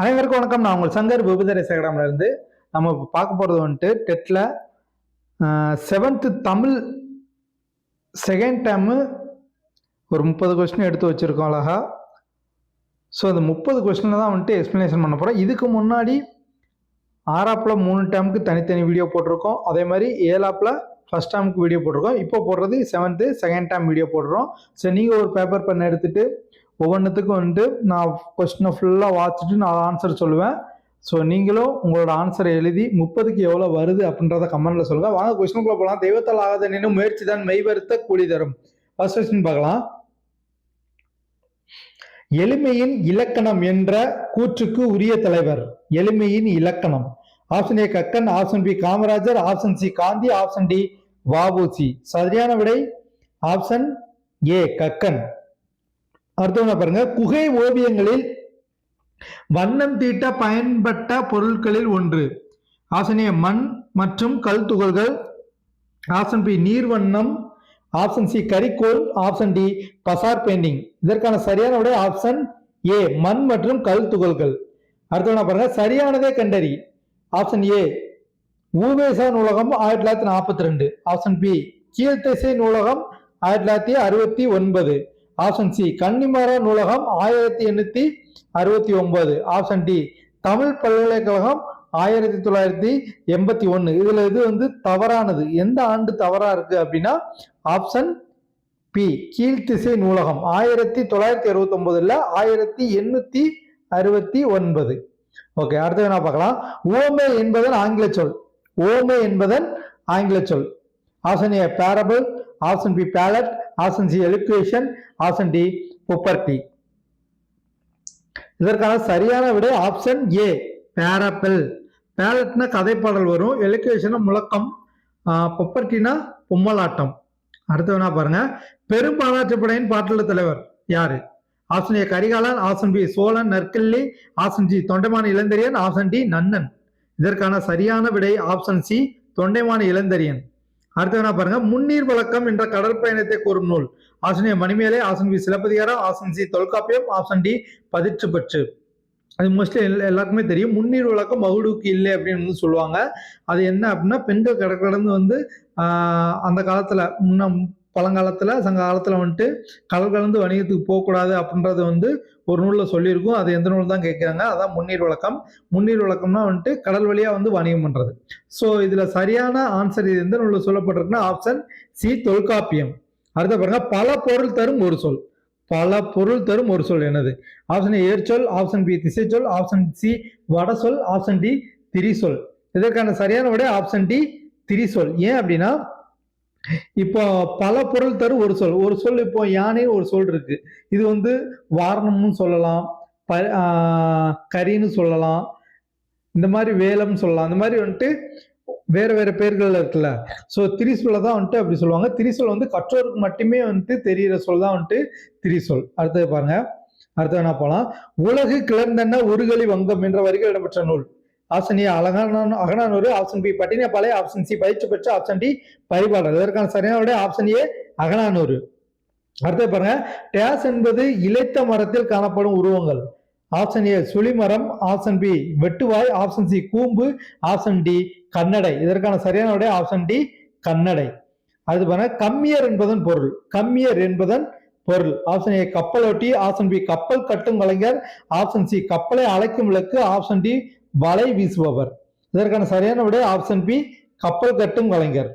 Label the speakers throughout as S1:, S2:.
S1: அனைவருக்கும் வணக்கம். நான் உங்கள் சங்கர் விபுதர் சேகடாமில் இருந்து நம்ம இப்போ பார்க்க போகிறது வந்துட்டு டெட்டில் செவன்த்து தமிழ் செகண்ட் டேர்மு ஒரு முப்பது கொஸ்டின் எடுத்து வச்சுருக்கோம் அழகா. ஸோ அந்த முப்பது கொஸ்டினில் தான் வந்துட்டு எக்ஸ்ப்ளனேஷன் பண்ண போகிறோம் இதுக்கு முன்னாடி ஆறாப்பில் மூணு டேமுக்கு தனித்தனி வீடியோ போட்டிருக்கோம். அதே மாதிரி ஏழாப்பில் ஃபஸ்ட் டேமுக்கு வீடியோ போட்டிருக்கோம். இப்போ போடுறது செவன்த்து செகண்ட் டேம் வீடியோ போடுறோம். ஸோ நீங்கள் ஒரு பேப்பர் பண்ண எடுத்துகிட்டு ஒவ்வொன்றுத்துக்கும் வந்துட்டு நான் கொஸ்டினை ஃபுல்லாக வாசிச்சுட்டு நான் ஆன்சர் சொல்லுவேன். ஸோ நீங்களும் உங்களோட ஆன்சரை எழுதி முப்பதுக்கு எவ்வளோ வருது அப்படின்றத கமெண்ட்டில் சொல்லுங்கள் வாங்க கொஸ்டினுக்குள்ளே போகலாம் தெய்வத்தால் ஆகாத நின்று முயற்சி தான் மெய்வருத்த கூலி தரும். ஃபர்ஸ்ட் கொஸ்டின் பார்க்கலாம். எளிமையின் இலக்கணம் என்ற கூற்றுக்கு உரிய தலைவர். எளிமையின் இலக்கணம். Option A Kakkan. Option B Kamarajar. Option C Gandhi. Option D வாபுசி சரியான விடை? Option A Kakkan. அடுத்தவங்க பாருங்க குகை ஓவியங்களில் வண்ணம் தீட்ட பயன்பட்ட பொருட்களில் ஒன்று. ஆப்ஷன் ஏ மண் மற்றும் கல் துகள்கள். ஆப்ஷன் பி நீர் வண்ணம் ஆப்ஷன் சி கரிக்கோல். ஆப்ஷன் டி பசார் பெயிண்டிங். இதற்கான சரியான உடைய ஆப்ஷன் ஏ மண் மற்றும் கல் துகள்கள். அடுத்தவங்க பாருங்க சரியானதே கண்டறி. ஆப்ஷன் ஏ ஊவேசா நூலகம் ஆயிரத்தி தொள்ளாயிரத்தி நாற்பத்தி ரெண்டு. ஆப்ஷன் பி கீழ்த்திசை நூலகம் ஆயிரத்தி தொள்ளாயிரத்தி அறுபத்தி ஒன்பது. ஆப்ஷன் சி கன்னிமர நூலகம் ஆயிரத்தி எண்ணூத்தி அறுபத்தி ஒன்பது. ஆப்ஷன் டி தமிழ் பல்கலைக்கழகம் ஆயிரத்தி தொள்ளாயிரத்தி எண்பத்தி ஒன்று இதுல இது வந்து தவறானது. எந்த ஆண்டு தவறா இருக்கு அப்படின்னா ஆப்ஷன் பி கீழ்த்திசை நூலகம் ஆயிரத்தி தொள்ளாயிரத்தி அறுபத்தி ஒன்பதுல ஆயிரத்தி எண்ணூத்தி அறுபத்தி ஒன்பது. ஓகே அடுத்தது என்ன பார்க்கலாம்? ஓமே என்பதன் ஆங்கில சொல். ஓமே என்பதன் ஆங்கில சொல். Option A parable option B ballot option C elocution option D property இதற்கான சரியான விடை ஆப்ஷன் ஏ பேரப்பிள் பேலட்னா கதைப்பாடல் வரும். எலுக்குவேஷனா முழக்கம். பொப்பர்ட்டினா பொம்மலாட்டம். அடுத்து வேணா பாருங்க. பெரும் பெரும்பாலாற்றுப்படையின் பாட்டுள்ள தலைவர் யாரு? Option A Karikalan option B Cholan நற்கல்லி option C Thondaiman Ilanthiraiyan option D Nannan. இதற்கான சரியான விடை ஆப்ஷன் சி தொண்டைமான இளந்தரியன் அடுத்து வேணா பாருங்க? முன்னீர் வழக்கம் என்ற கடல் பயணத்தை கூறும் நூல். ஆசனிய A Manimekalai. Option B Silappathikaram. Hassan C Tolkappiyam. Option D Pathitruppathu. அது மோஸ்ட்லி எல்லாருக்குமே தெரியும். முன்னீர் வழக்கம் மகுடுக்கு இல்லை அப்படின்னு வந்து சொல்லுவாங்க. அது என்ன அப்படின்னா பெண்கள் கடற்கடந்து வந்து அந்த காலத்துல முன்ன பழங்காலத்தில் சங்க வந்துட்டு கடல் கலந்து வணிகத்துக்கு போகக்கூடாது அப்படின்றது வந்து ஒரு நூலில் சொல்லியிருக்கும். அது எந்த நூல் தான் கேட்குறாங்க. அதான் முன்னீர் வழக்கம் முன்னீர் வழக்கம்னா வந்துட்டு கடல் வழியாக வந்து வணிகம் பண்ணுறது ஸோ இதில் சரியான ஆன்சர் இது எந்த நூலில் சொல்லப்பட்டிருக்குன்னா ஆப்ஷன் சி தொல்காப்பியம். அடுத்த பாருங்க பல பொருள் தரும் ஒரு சொல். பல பொருள் தரும் ஒரு சொல் என்னது? ஆப்ஷன் ஏர் ஏர்ச்சொல் ஆப்ஷன் பி திசைச்சொல். ஆப்ஷன் சி வட சொல் ஆப்ஷன் டி திரிசொல். இதற்கான சரியான விட ஆப்ஷன் டி திரிசொல். ஏன் அப்படின்னா இப்போ பல பொருள் தரும் ஒரு சொல் ஒரு சொல் இப்போ யானை ஒரு சொல் இருக்கு. இது வந்து வாரணம்னு சொல்லலாம் ப கரின்னு சொல்லலாம் இந்த மாதிரி வேலம்னு சொல்லலாம். இந்த மாதிரி வந்துட்டு வேற வேற பேர்கள் இருக்குல்ல. ஸோ திரிசொல்லை தான் வந்துட்டு அப்படி சொல்லுவாங்க. திரிசொல் வந்து கற்றோருக்கு மட்டுமே வந்துட்டு தெரிகிற சொல் தான் வந்துட்டு திரிசொல். அடுத்தது பாருங்க. அடுத்தது என்ன போகலாம் உலகு கிளர்ந்தன உருகலி வங்கம் என்ற வரிகள் இடம்பெற்ற நூல். ஆப்ஷன் ஏ அழகான Akananuru option B. பட்டினப்பாளைய option C பயிற்சி பெற்ற ஆப்ஷன் டி பரிபாடல். இதற்கான சரியான விட ஆப்ஷன் ஏ அகனானூறு அடுத்து பாருங்க. டேஸ் என்பது இலைத்த மரத்தில் காணப்படும் உருவங்கள். ஆப்ஷன் ஏ சுழிமரம் ஆப்ஷன் பி வெட்டுவாய். ஆப்ஷன் சி கூம்பு. ஆப்ஷன் டி கன்னடை இதற்கான சரியான விட ஆப்ஷன் டி கன்னடை அடுத்து பாருங்க. கம்மியர் என்பதன் பொருள். கம்மியர் என்பதன் பொருள். ஆப்ஷன் ஏ கப்பலோட்டி. ஆப்ஷன் பி கப்பல் கட்டும் கலைஞர். ஆப்ஷன் சி கப்பலை அழைக்கும் விளக்கு. ஆப்ஷன் டி வலை வீசுபவர். இதற்கான சரியான விடை ஆப்ஷன் பி கப்பல் கட்டும் கலைஞர்.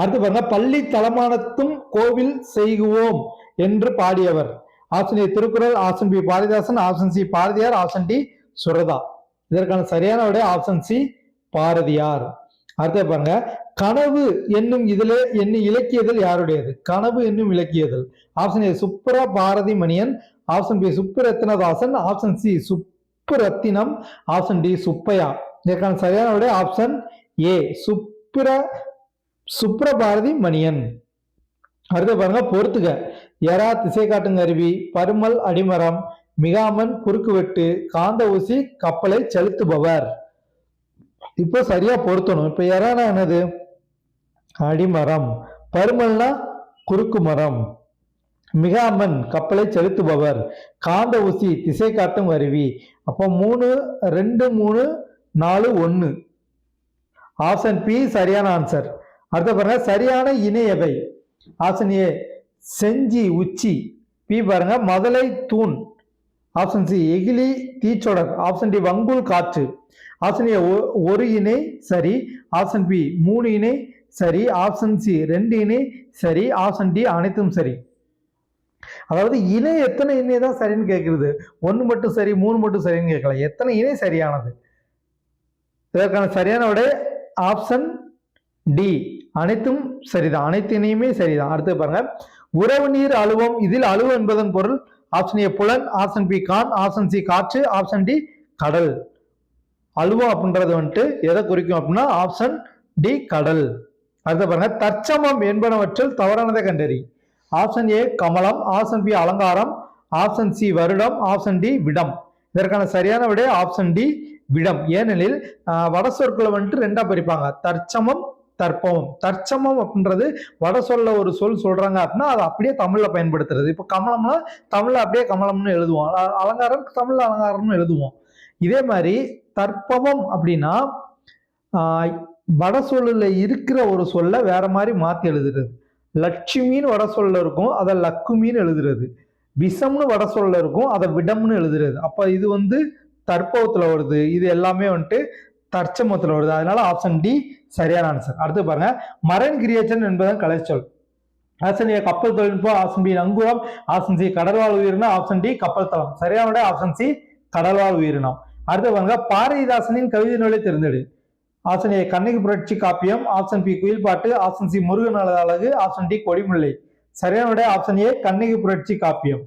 S1: அடுத்து பாருங்க பள்ளி தலமானத்தும் கோவில் செய்குவோம் என்று பாடியவர். Option A Thirukkural. Option B Bharathidasan. Option C Bharathiyar. Option D Suratha. இதற்கான சரியான விட ஆப்ஷன் சி பாரதியார். அடுத்து பாருங்க கனவு என்னும் இதுல என்ன இலக்கியதல் யாருடையது? கனவு என்னும் இலக்கியதல். Option A Suppura Bharathi Maniyan option B Subburathnadasan option C Subburathinam option D Subbaiah. இதற்கான சரியான விட ஆப்ஷன் ஏ சுப்ர சுப்ரபாரதி மணியன். அடுத்து பாருங்க பொறுத்துக. எரா திசை காட்டும் கருவி பருமல் அடிமரம் மிகாமன் குறுக்குவெட்டு காந்த ஊசி கப்பலை செலுத்துபவர். இப்போ சரியா பொருத்தணும். இப்ப எறானா என்னது? அடிமரம். பருமல்னா குறுக்கு மரம். மிகாமன் கப்பலை செலுத்துபவர். காந்த ஊசி திசை காட்டும் அருவி. அப்போ மூணு ரெண்டு மூணு நாலு ஒன்று ஆப்ஷன் பி சரியான ஆன்சர். அடுத்த பாருங்க சரியான இணை எவை ஆப்ஷன் ஏ செஞ்சி உச்சி. பி பாருங்க மதலை தூண். ஆப்ஷன் சி எகிலி தீச்சொடர். ஆப்ஷன் டி வங்குல் காற்று. ஆப்ஷன் ஏ ஒ- ஒரு இணை சரி. ஆப்ஷன் பி மூணு இணை சரி. ஆப்ஷன் சி ரெண்டு இணை சரி. ஆப்ஷன் டி அனைத்தும் சரி. அதாவது இணை எத்தனை இணை தான் சரின்னு கேட்குறது ஒன்று மட்டும் சரி மூணு மட்டும் சரின்னு கேட்கல எத்தனை இணை சரியானது? இதற்கான சரியான விட ஆப்ஷன் டி அனைத்தும் சரிதான். அனைத்து இணையுமே சரிதான். அடுத்து பாருங்க. உறவு நீர் அலுவம் இதில் அழுவு என்பதன் பொருள் ஆப்ஷன் ஏ புலன் ஆப்ஷன் பி கான் ஆப்ஷன் சி காற்று ஆப்ஷன் டி கடல். அழுவம் அப்படின்றது வந்துட்டு எதை குறிக்கும் அப்படின்னா ஆப்ஷன் டி கடல். அடுத்து பாருங்க. தற்சமம் என்பனவற்றில் தவறானதை கண்டறி. ஆப்ஷன் ஏ கமலம் ஆப்ஷன் பி அலங்காரம் ஆப்ஷன் சி வருடம் ஆப்ஷன் டி விடம். இதற்கான சரியான விடை ஆப்ஷன் டி விடம். ஏனெனில் வட சொற்களை வந்துட்டு ரெண்டா பிரிப்பாங்க. தற்சமம் தற்பமம். தற்சமம் அப்படின்றது வட சொல்ல ஒரு சொல் சொல்றாங்க அப்படின்னா அதை அப்படியே தமிழ்ல பயன்படுத்துறது. இப்போ கமலம்னா தமிழ்ல அப்படியே கமலம்னு எழுதுவோம். அலங்காரம் தமிழ் அலங்காரம்னு எழுதுவோம். இதே மாதிரி தற்பமம் அப்படின்னா வட சொல்லுல இருக்கிற ஒரு சொல்ல வேற மாதிரி மாத்தி எழுதுறது. லட்சுமின்னு வட சொல்ல இருக்கும் அதை லக்குமின்னு எழுதுறது. விஷம்னு வட சொல்ல இருக்கும் அதை விடம்னு எழுதுறது. அப்போ இது வந்து தற்பவத்துல வருது. இது எல்லாமே வந்துட்டு தற்சமத்தில் வருது. அதனால ஆப்ஷன் டி சரியான ஆன்சர் அடுத்து பாருங்க. மரன் கிரியேச்சன் என்பதன் கலைச்சொல். ஆப்ஷன் ஏ கப்பல் தொழில்நுட்பம் ஆப்ஷன் பி நங்குரம் ஆப்ஷன் சி கடல்வாழ் உயிரினம் ஆப்ஷன் டி கப்பல் தளம். சரியான விட ஆப்ஷன் சி கடல்வாழ் உயிரினம். அடுத்து பாருங்க. பாரதிதாசனின் கவிதை நூலை தேர்ந்தெடு. ஆப்ஷன் ஏ கண்ணகி புரட்சி காப்பியம் ஆப்ஷன் பி குயில்பாட்டு ஆப்ஷன் சி முருகன் அழகு ஆப்ஷன் டி கொடிமுல்லை. சரியான விட ஆப்ஷன் ஏ கண்ணகி புரட்சி காப்பியம்.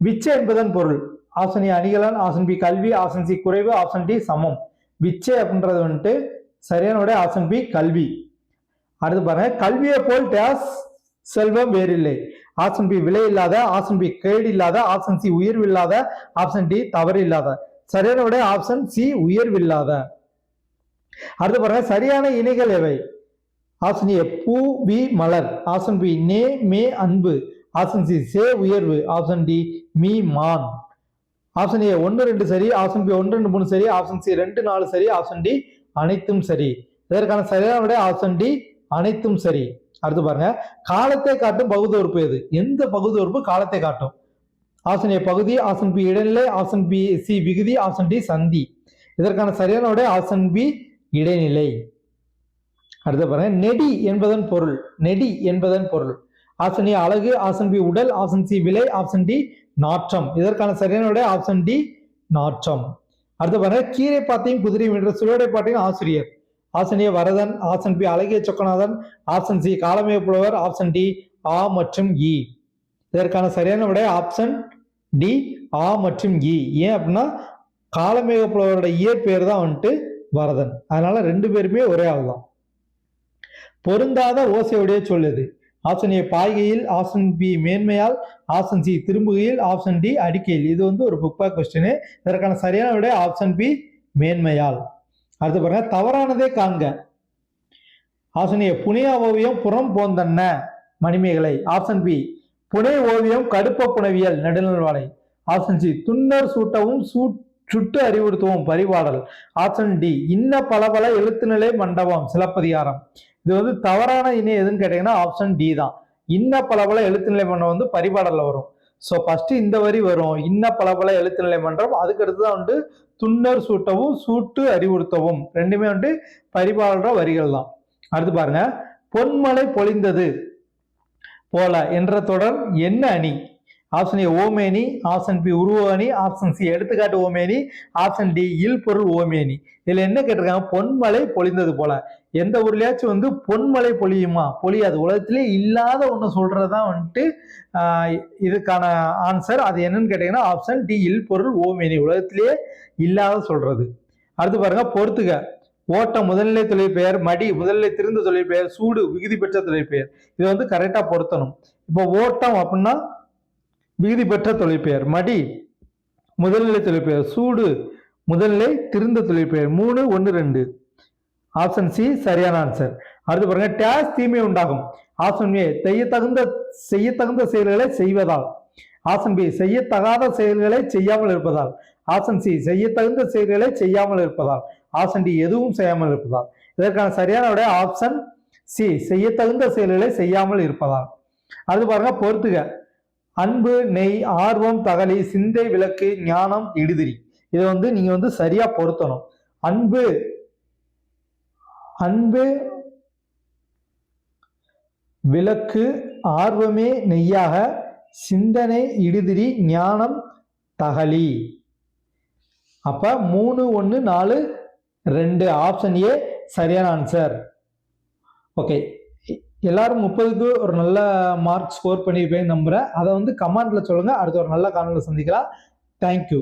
S1: விச்சை என்பதன் பொருள். ஆப்ஷன் ஏ அணிகலன் ஆப்ஷன் பி கல்வி ஆப்ஷன் சி குறைவு ஆப்ஷன் டி சமம். விச்சை அப்படின்றது வந்துட்டு சரியான விட ஆப்ஷன் பி கல்வி. அடுத்து பாருங்க. கல்வியை போல் டேஸ் செல்வம் வேறில்லை. ஆப்ஷன் பி விலை இல்லாத ஆப்ஷன் பி கேடு இல்லாத ஆப்ஷன் சி உயர்வு இல்லாத ஆப்ஷன் டி தவறு இல்லாத. சரியான விட ஆப்ஷன் சி உயர்வில்லாத அடுத்து பாருங்க சரியான இணைகள் எவை? ஆப்ஷன் ஏ பூ பி மலர். ஆப்ஷன் பி நே மே அன்பு. ஆப்ஷன் சி சே உயர்வு. ஆப்ஷன் டி மீ மான். ஆப்ஷன் ஏ ஒன்று ரெண்டு சரி. ஆப்ஷன் பி ஒன்று ரெண்டு மூணு சரி. ஆப்ஷன் சி ரெண்டு நாலு சரி. ஆப்ஷன் டி அனைத்தும் சரி. இதற்கான சரியான விட ஆப்ஷன் டி அனைத்தும் சரி. அடுத்து பாருங்க காலத்தை காட்டும் பகுதொறுப்பு எது? எந்த பகுதொறுப்பு காலத்தை காட்டும்? ஆப்ஷன் ஏ பகுதி. ஆப்ஷன் பி இடைநிலை. ஆப்ஷன் பி சி விகுதி. ஆப்ஷன் டி சந்தி. இதற்கான சரியான விட ஆப்ஷன் பி இடைநிலை. அடுத்து பாருங்க. நெடி என்பதன் பொருள். நெடி என்பதன் பொருள். ஆப்ஷன் ஏ அழகு. ஆப்ஷன் பி உடல். ஆப்ஷன் சி விலை. ஆப்ஷன் டி நாற்றம். இதற்கான சரியான விட ஆப்ஷன் டி நாற்றம். அடுத்து பாருங்க. கீரை பாத்தையும் குதிரையும் என்ற சுவடை பாட்டின் ஆசிரியர். Option A Varadhan. Option B அழகிய சொக்கநாதன். ஆப்ஷன் சி காலமே புலவர். ஆப்ஷன் டி ஆ மற்றும் இ. இதற்கான சரியான விட ஆப்ஷன் டி ஆ மற்றும் இ. ஏன் அப்படின்னா காலமேக புலவரோட இயற்பெயர் தான் வந்துட்டு வரதன். அதனால ரெண்டு பேருமே ஒரே ஆள் தான் பொருந்தாத ஓசையுடைய சொல்லுது. ஆப்ஷன் ஏ பாய்கையில் ஆப்ஷன் பி மேன்மையால் ஆப்ஷன் சி திரும்புகையில் ஆப்ஷன் டி அடிக்கையில். இது வந்து ஒரு புக் பேக் கொஸ்டின் இதற்கான சரியான விட ஆப்ஷன் பி மேன்மையால். அடுத்து பாருங்க தவறானதே காண்க. ஆப்ஷன் ஏ ஓவியம் புறம் போந்தன்ன மணிமேகலை. ஆப்ஷன் பி புனை ஓவியம் கடுப்ப புனவியல் நெடுநல்வாடை ஆப்ஷன் சி துன்னர் சூட்டவும் சூட் சுட்டு அறிவுறுத்துவோம் பரிபாடல். ஆப்ஷன் டி இன்ன பல பல எழுத்துநிலை மண்டபம் சிலப்பதிகாரம். இது வந்து தவறான இணை எதுன்னு கேட்டீங்கன்னா ஆப்ஷன் டி தான். இன்ன பல பல எழுத்துநிலை மண்டபம் வந்து பரிபாடலில் வரும். ஸோ ஃபர்ஸ்ட் இந்த வரி வரும். இன்ன பல பல எழுத்துநிலை மன்றம் அதுக்கு அடுத்து தான் வந்து துன்னர் சூட்டவும் சூட்டு அறிவுறுத்தவும். ரெண்டுமே வந்து பரிபாடுற வரிகள் தான். அடுத்து பாருங்க. பொன்மலை பொழிந்தது போல என்ற தொடர் என்ன அணி? ஆப்ஷன் ஏ ஓமேனி. ஆப்ஷன் பி உருவ அணி ஆப்ஷன் சி எடுத்துக்காட்டு ஓமேனி. ஆப்ஷன் டி இல் பொருள் ஓமேனி. இதுல என்ன கேட்டிருக்காங்க? பொன்மலை பொழிந்தது போல. எந்த ஊர்லயாச்சும் வந்து பொன்மலை பொழியுமா? பொழியாது. உலகத்திலே இல்லாத ஒன்று சொல்றதுதான் வந்துட்டு ஆஹ், இதுக்கான ஆன்சர் அது என்னன்னு கேட்டீங்கன்னா ஆப்ஷன் டி இல் பொருள் ஓமேனி. உலகத்திலேயே இல்லாத சொல்றது. அடுத்து பாருங்க பொறுத்துக ஓட்டம் முதல்நிலை தொழிற்பெயர் மடி முதல்நிலை திருந்த தொழிற்பெயர் சூடு விகுதி பெற்ற தொழிற்பெயர். இது வந்து கரெக்டா பொருத்தணும். இப்போ ஓட்டம் அப்படின்னா விகுதி பெற்ற தொழிற்பெயர். மடி முதல்நிலை தொழிற்பெயர். சூடு முதல்நிலை திருந்த தொழிற்பெயர். மூணு ஒன்று ரெண்டு. ஆப்ஷன் சி சரியான ஆன்சர் அடுத்து பாருங்க டேஸ் தீமை உண்டாகும். ஆப்ஷன் ஏ செய்ய தகுந்த செய்ய தகுந்த செயல்களை செய்வதால். ஆப்ஷன் பி செய்யத்தகாத செயல்களை செய்யாமல் இருப்பதால். ஆப்ஷன் சி செய்ய தகுந்த செயல்களை செய்யாமல் இருப்பதால். ஆப்ஷன் டி எதுவும் செய்யாமல் இருப்பதால். இதற்கான சரியான உடைய ஆப்ஷன் சி செய்ய தகுந்த செயல்களை செய்யாமல் இருப்பதால். அது பாருங்க பொறுத்துக. அன்பு நெய் ஆர்வம் தகலி சிந்தை விளக்கு ஞானம் இடுதிரி. இதை வந்து நீங்க வந்து சரியா பொருத்தணும். அன்பு அன்பு விளக்கு ஆர்வமே நெய்யாக சிந்தனை இடுதிரி ஞானம் தகலி. அப்ப மூணு ஒன்று நாலு ரெண்டு ஆப்ஷன் ஏ சரியான ஆன்சர். ஓகே. எல்லாரும் முப்பதுக்கு ஒரு நல்ல மார்க் ஸ்கோர் பண்ணியிருப்பேன்னு நம்புறேன். அதை வந்து கமெண்ட்ல சொல்லுங்க. அடுத்த ஒரு நல்ல காணொலி சந்திக்கலாம். தேங்க்யூ